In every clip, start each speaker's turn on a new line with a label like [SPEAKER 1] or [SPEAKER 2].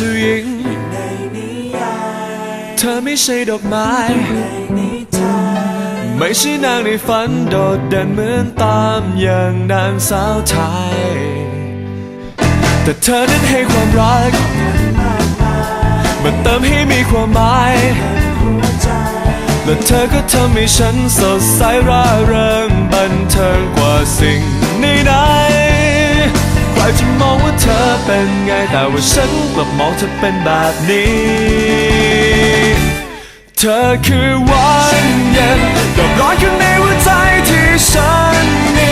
[SPEAKER 1] เธอหญิง เธอไม่ใช่ดอกไม้ ไม่ใช่นางในฝันโดดเด่นเหมือนตามอย่างนางสาวไทย แต่เธอนั้นให้ความรัก มันเติมให้มีความหมาย และเธอก็ทำให้ฉันสดใสร่าเริงบันเทิงกว่าสิ่งใดๆ ใครจะมองว่าเธอเป็นไง แต่ว่าฉันกลับมองเธอเป็นแบบนี้ เธอคือวันเย็นดอกร้อนข้างในหัวใจที่ฉันมี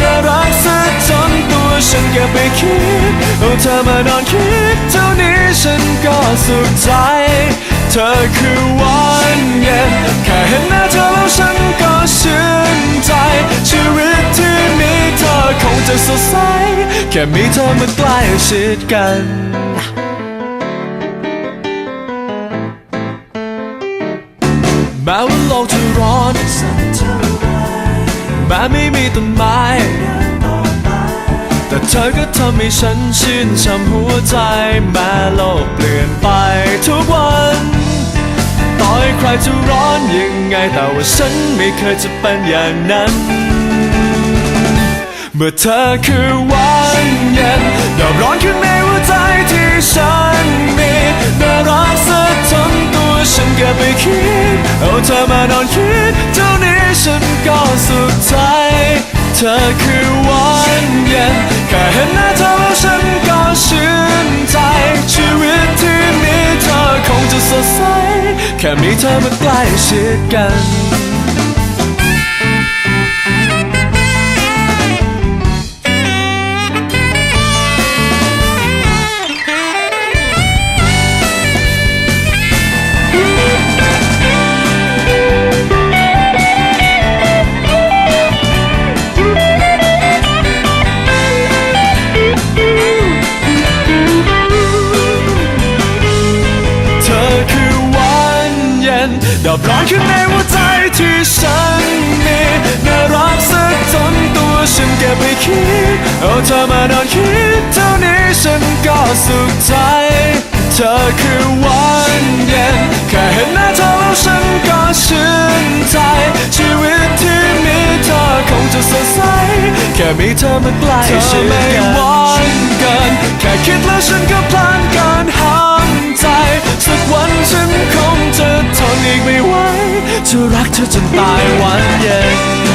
[SPEAKER 1] น่ารักซะจนตัวฉันเก็บไปคิดเอาเธอมานอนคิดเท่านี้ฉันก็สุขใจ เธอคือวันเย็น แค่มีเธอมาใกล้ชิดกันแม้ว่าโลกจะร้อนแม้ไม่มีต้นไม้ แต่เธอก็ทำให้ฉันชื่นช่ำหัวใจ แม้โลกเปลี่ยนไปทุกวันต่อให้ใครจะร้อนยังไงแต่ว่าฉันไม่เคยจะเป็นอย่างนั้น เมื่อเธอคือวันเย็นดอกร้อนข้างในหัวใจที่ฉันมีน่ารักซะจนตัวฉันเก็บไปคิด เอาเธอมานอนคิด เท่านี้ฉันก็สุขใจ เธอคือวันเย็นแค่เห็นหน้าเธอแล้วฉันก็ชื่นใจ ชีวิตที่มีเธอคงจะสดใส แค่มีเธอมาใกล้ชิดกัน ดอกร้อนข้างในหัวใจที่ฉันมีน่ารักสักจนตัวฉันเก็บไปคิด เอาเธอมานอนคิดเท่านี้ฉันก็สุขใจ เธอคือวันเย็นแค่เห็นหน้าเธอแล้วฉันก็ชื่นใจ ชีวิตที่มีเธอคงจะสดใส แค่มีเธอมาใกล้ชิดกัน เธอรักเธอจนตายวันเย็น